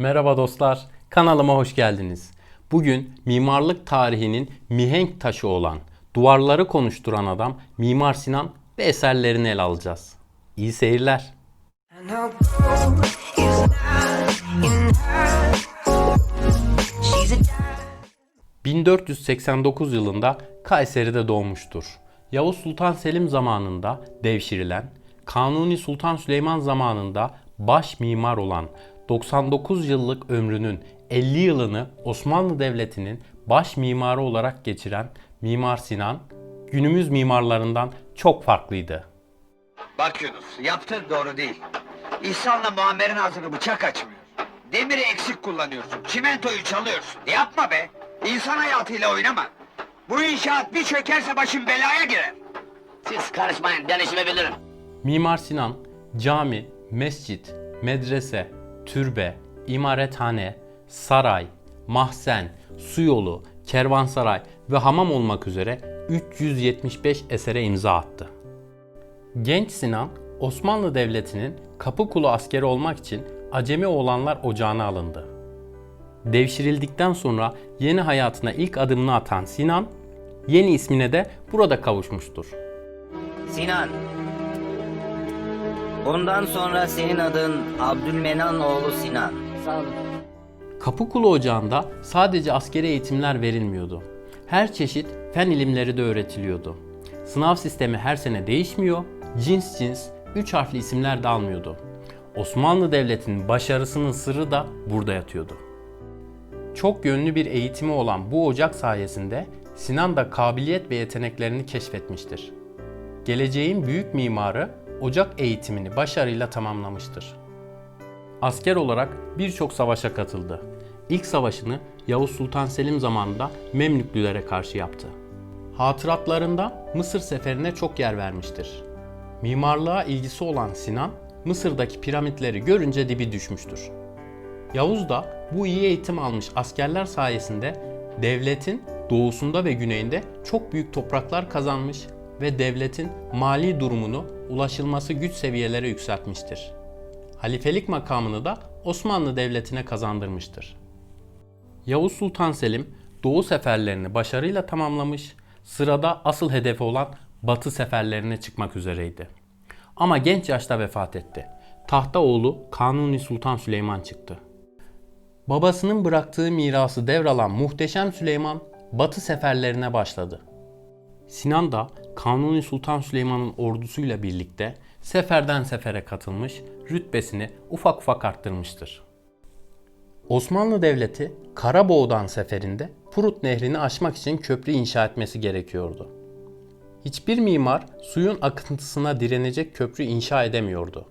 Merhaba dostlar, kanalıma hoş geldiniz. Bugün mimarlık tarihinin mihenk taşı olan, duvarları konuşturan adam Mimar Sinan ve eserlerini ele alacağız. İyi seyirler. And her goal is not in her. She's a 1489 yılında Kayseri'de doğmuştur. Yavuz Sultan Selim zamanında devşirilen, Kanuni Sultan Süleyman zamanında baş mimar olan 99 yıllık ömrünün 50 yılını Osmanlı Devleti'nin baş mimarı olarak geçiren Mimar Sinan, günümüz mimarlarından çok farklıydı. Bak Yunus, yaptığın doğru değil. İhsan'la Muammer'in ağzını bıçak açmıyor. Demiri eksik kullanıyorsun, çimentoyu çalıyorsun. Yapma be! İnsan hayatıyla oynama. Bu inşaat bir çökerse başın belaya girer. Siz karışmayın, ben işimi bilirim. Mimar Sinan, cami, mescit, medrese, türbe, imarethane, saray, mahzen, su yolu, kervansaray ve hamam olmak üzere 375 esere imza attı. Genç Sinan, Osmanlı Devleti'nin Kapıkulu askeri olmak için Acemi Oğlanlar Ocağı'na alındı. Devşirildikten sonra yeni hayatına ilk adımını atan Sinan, yeni ismine de burada kavuşmuştur. Sinan. Bundan sonra senin adın Abdülmenan oğlu Sinan. Sağ olun. Kapıkulu Ocağı'nda sadece askeri eğitimler verilmiyordu. Her çeşit fen ilimleri de öğretiliyordu. Sınav sistemi her sene değişmiyor, cins cins, üç harfli isimler de almıyordu. Osmanlı Devleti'nin başarısının sırrı da burada yatıyordu. Çok yönlü bir eğitimi olan bu ocak sayesinde Sinan da kabiliyet ve yeteneklerini keşfetmiştir. Geleceğin büyük mimarı ocak eğitimini başarıyla tamamlamıştır. Asker olarak birçok savaşa katıldı. İlk savaşını Yavuz Sultan Selim zamanında Memlüklülere karşı yaptı. Hatıratlarında Mısır seferine çok yer vermiştir. Mimarlığa ilgisi olan Sinan, Mısır'daki piramitleri görünce dibi düşmüştür. Yavuz da bu iyi eğitim almış askerler sayesinde devletin doğusunda ve güneyinde çok büyük topraklar kazanmış ve devletin mali durumunu ulaşılması güç seviyelere yükseltmiştir. Halifelik makamını da Osmanlı Devleti'ne kazandırmıştır. Yavuz Sultan Selim Doğu seferlerini başarıyla tamamlamış, sırada asıl hedefi olan Batı seferlerine çıkmak üzereydi. Ama genç yaşta vefat etti. Tahta oğlu Kanuni Sultan Süleyman çıktı. Babasının bıraktığı mirası devralan Muhteşem Süleyman Batı seferlerine başladı. Sinan da Kanuni Sultan Süleyman'ın ordusuyla birlikte seferden sefere katılmış, rütbesini ufak ufak arttırmıştır. Osmanlı Devleti Karaboğdan seferinde Prut Nehri'ni aşmak için köprü inşa etmesi gerekiyordu. Hiçbir mimar suyun akıntısına direnecek köprü inşa edemiyordu.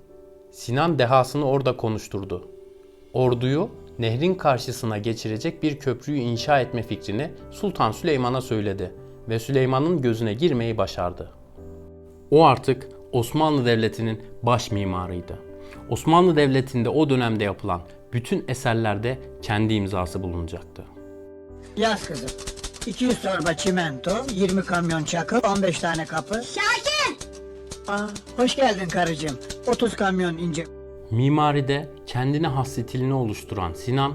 Sinan dehasını orada konuşturdu. Orduyu nehrin karşısına geçirecek bir köprüyü inşa etme fikrini Sultan Süleyman'a söyledi ve Süleyman'ın gözüne girmeyi başardı. O artık Osmanlı Devleti'nin baş mimarıydı. Osmanlı Devleti'nde o dönemde yapılan bütün eserlerde kendi imzası bulunacaktı. Yaz kızım. 200 torba çimento, 20 kamyon çakıl, 15 tane kapı. Şakir! Aa, hoş geldin karıcığım. 30 kamyon ince. Mimaride kendine has stilini oluşturan Sinan,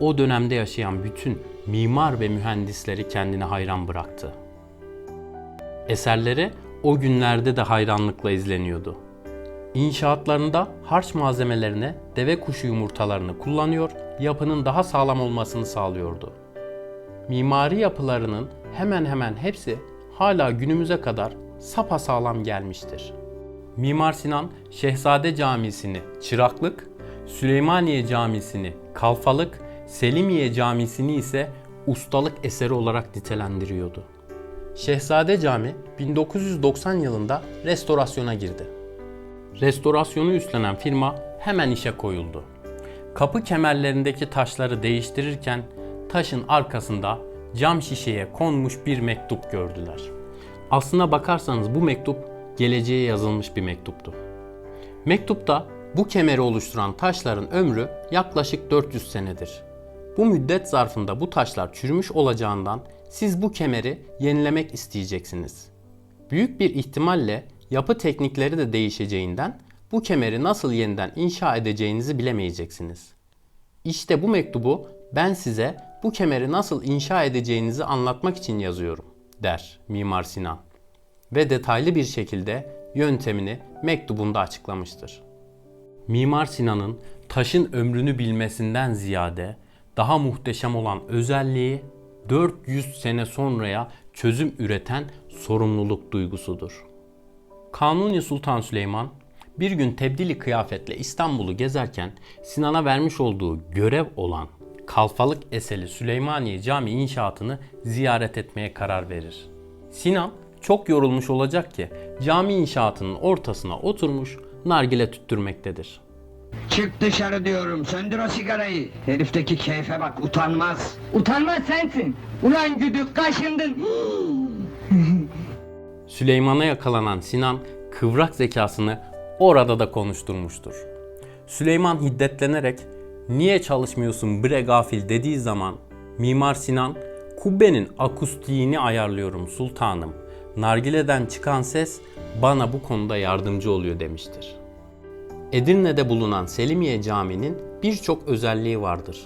o dönemde yaşayan bütün mimar ve mühendisleri kendine hayran bıraktı. Eserleri o günlerde de hayranlıkla izleniyordu. İnşaatlarında harç malzemelerine deve kuşu yumurtalarını kullanıyor, yapının daha sağlam olmasını sağlıyordu. Mimari yapılarının hemen hemen hepsi hala günümüze kadar sapasağlam gelmiştir. Mimar Sinan Şehzade Camisi'ni çıraklık, Süleymaniye Camisi'ni kalfalık, Selimiye Camisi'ni ise ustalık eseri olarak nitelendiriyordu. Şehzade Cami 1990 yılında restorasyona girdi. Restorasyonu üstlenen firma hemen işe koyuldu. Kapı kemerlerindeki taşları değiştirirken taşın arkasında cam şişeye konmuş bir mektup gördüler. Aslına bakarsanız bu mektup geleceğe yazılmış bir mektuptu. Mektupta bu kemeri oluşturan taşların ömrü yaklaşık 400 senedir. Bu müddet zarfında bu taşlar çürümüş olacağından siz bu kemeri yenilemek isteyeceksiniz. Büyük bir ihtimalle yapı teknikleri de değişeceğinden bu kemeri nasıl yeniden inşa edeceğinizi bilemeyeceksiniz. İşte bu mektubu ben size bu kemeri nasıl inşa edeceğinizi anlatmak için yazıyorum der Mimar Sinan. Ve detaylı bir şekilde yöntemini mektubunda açıklamıştır. Mimar Sinan'ın taşın ömrünü bilmesinden ziyade daha muhteşem olan özelliği 400 sene sonraya çözüm üreten sorumluluk duygusudur. Kanuni Sultan Süleyman bir gün tebdili kıyafetle İstanbul'u gezerken Sinan'a vermiş olduğu görev olan Kalfalık eseli Süleymaniye Camii inşaatını ziyaret etmeye karar verir. Sinan çok yorulmuş olacak ki cami inşaatının ortasına oturmuş nargile tüttürmektedir. Çık dışarı diyorum, söndür o sigarayı. Herifteki keyfe bak, utanmaz. Utanmaz sensin. Ulan güdük kaşındın. Süleyman'a yakalanan Sinan kıvrak zekasını orada da konuşturmuştur. Süleyman hiddetlenerek niye çalışmıyorsun bre gafil dediği zaman Mimar Sinan kubbenin akustiğini ayarlıyorum sultanım. Nargileden çıkan ses bana bu konuda yardımcı oluyor demiştir. Edirne'de bulunan Selimiye Camii'nin birçok özelliği vardır.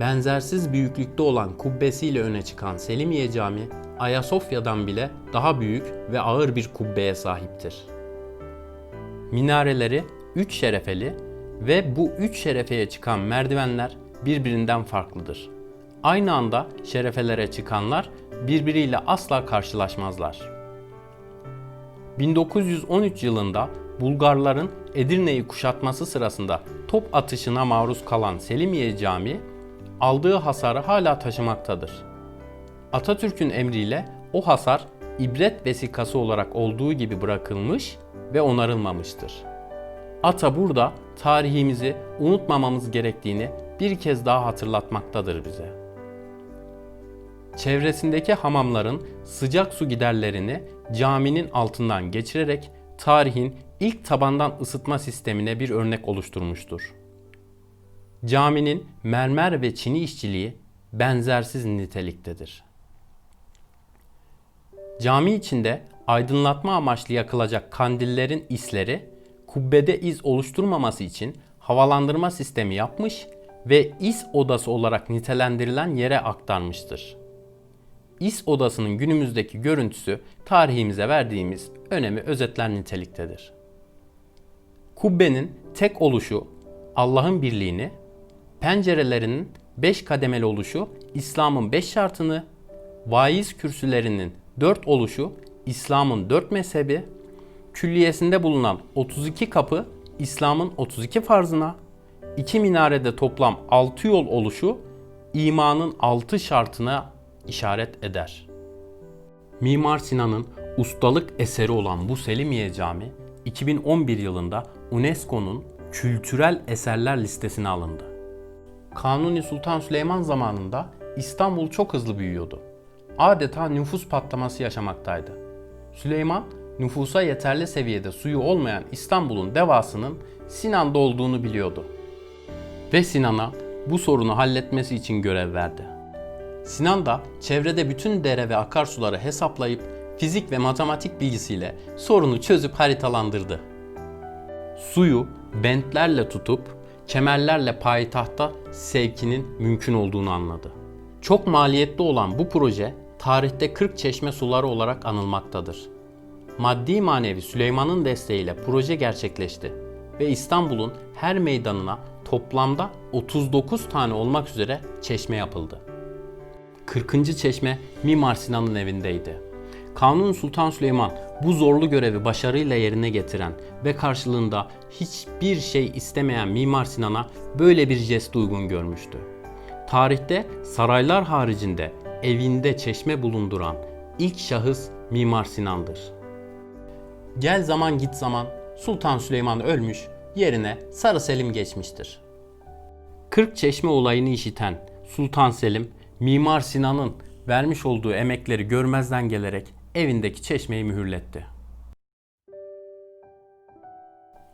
Benzersiz büyüklükte olan kubbesiyle öne çıkan Selimiye Camii, Ayasofya'dan bile daha büyük ve ağır bir kubbeye sahiptir. Minareleri üç şerefeli ve bu üç şerefeye çıkan merdivenler birbirinden farklıdır. Aynı anda şerefelere çıkanlar birbiriyle asla karşılaşmazlar. 1913 yılında Bulgarların Edirne'yi kuşatması sırasında top atışına maruz kalan Selimiye Camii aldığı hasarı hala taşımaktadır. Atatürk'ün emriyle o hasar ibret vesikası olarak olduğu gibi bırakılmış ve onarılmamıştır. Ata burada tarihimizi unutmamamız gerektiğini bir kez daha hatırlatmaktadır bize. Çevresindeki hamamların sıcak su giderlerini caminin altından geçirerek tarihin ilk tabandan ısıtma sistemine bir örnek oluşturmuştur. Caminin mermer ve çini işçiliği benzersiz niteliktedir. Cami içinde aydınlatma amaçlı yakılacak kandillerin isleri kubbede iz oluşturmaması için havalandırma sistemi yapmış ve is odası olarak nitelendirilen yere aktarmıştır. İS odasının günümüzdeki görüntüsü tarihimize verdiğimiz önemi özetler niteliktedir. Kubbenin tek oluşu Allah'ın birliğini, pencerelerinin beş kademeli oluşu İslam'ın beş şartını, vaiz kürsülerinin dört oluşu İslam'ın dört mezhebi, külliyesinde bulunan 32 kapı İslam'ın 32 farzına, iki minarede toplam 6 yol oluşu imanın 6 şartına işaret eder. Mimar Sinan'ın ustalık eseri olan bu Selimiye Cami 2011 yılında UNESCO'nun kültürel eserler listesine alındı. Kanuni Sultan Süleyman zamanında İstanbul çok hızlı büyüyordu. Adeta nüfus patlaması yaşamaktaydı. Süleyman, nüfusa yeterli seviyede suyu olmayan İstanbul'un devasının Sinan'da olduğunu biliyordu. Ve Sinan'a bu sorunu halletmesi için görev verdi. Sinan da çevrede bütün dere ve akarsuları hesaplayıp fizik ve matematik bilgisiyle sorunu çözüp haritalandırdı. Suyu bentlerle tutup kemerlerle payitahta sevkinin mümkün olduğunu anladı. Çok maliyetli olan bu proje tarihte 40 çeşme suları olarak anılmaktadır. Maddi manevi Süleyman'ın desteğiyle proje gerçekleşti ve İstanbul'un her meydanına toplamda 39 tane olmak üzere çeşme yapıldı. 40. çeşme Mimar Sinan'ın evindeydi. Kanuni Sultan Süleyman bu zorlu görevi başarıyla yerine getiren ve karşılığında hiçbir şey istemeyen Mimar Sinan'a böyle bir jest uygun görmüştü. Tarihte saraylar haricinde evinde çeşme bulunduran ilk şahıs Mimar Sinan'dır. Gel zaman git zaman Sultan Süleyman ölmüş, yerine Sarı Selim geçmiştir. 40 çeşme olayını işiten Sultan Selim, Mimar Sinan'ın vermiş olduğu emekleri görmezden gelerek evindeki çeşmeyi mühürletti.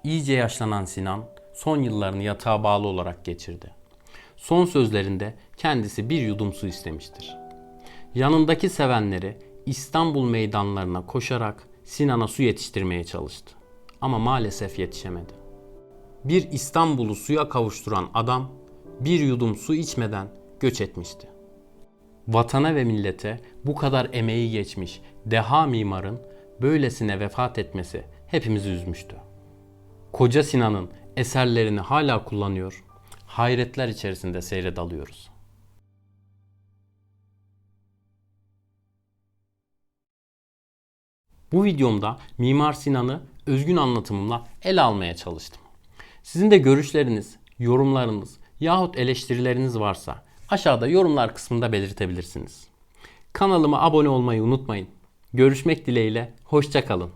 İyice yaşlanan Sinan son yıllarını yatağa bağlı olarak geçirdi. Son sözlerinde kendisi bir yudum su istemiştir. Yanındaki sevenleri İstanbul meydanlarına koşarak Sinan'a su yetiştirmeye çalıştı. Ama maalesef yetişemedi. Bir İstanbul'u suya kavuşturan adam bir yudum su içmeden göç etmişti. Vatana ve millete bu kadar emeği geçmiş deha mimarın böylesine vefat etmesi hepimizi üzmüştü. Koca Sinan'ın eserlerini hala kullanıyor, hayretler içerisinde seyre dalıyoruz. Bu videomda Mimar Sinan'ı özgün anlatımımla ele almaya çalıştım. Sizin de görüşleriniz, yorumlarınız yahut eleştirileriniz varsa aşağıda yorumlar kısmında belirtebilirsiniz. Kanalıma abone olmayı unutmayın. Görüşmek dileğiyle, hoşçakalın.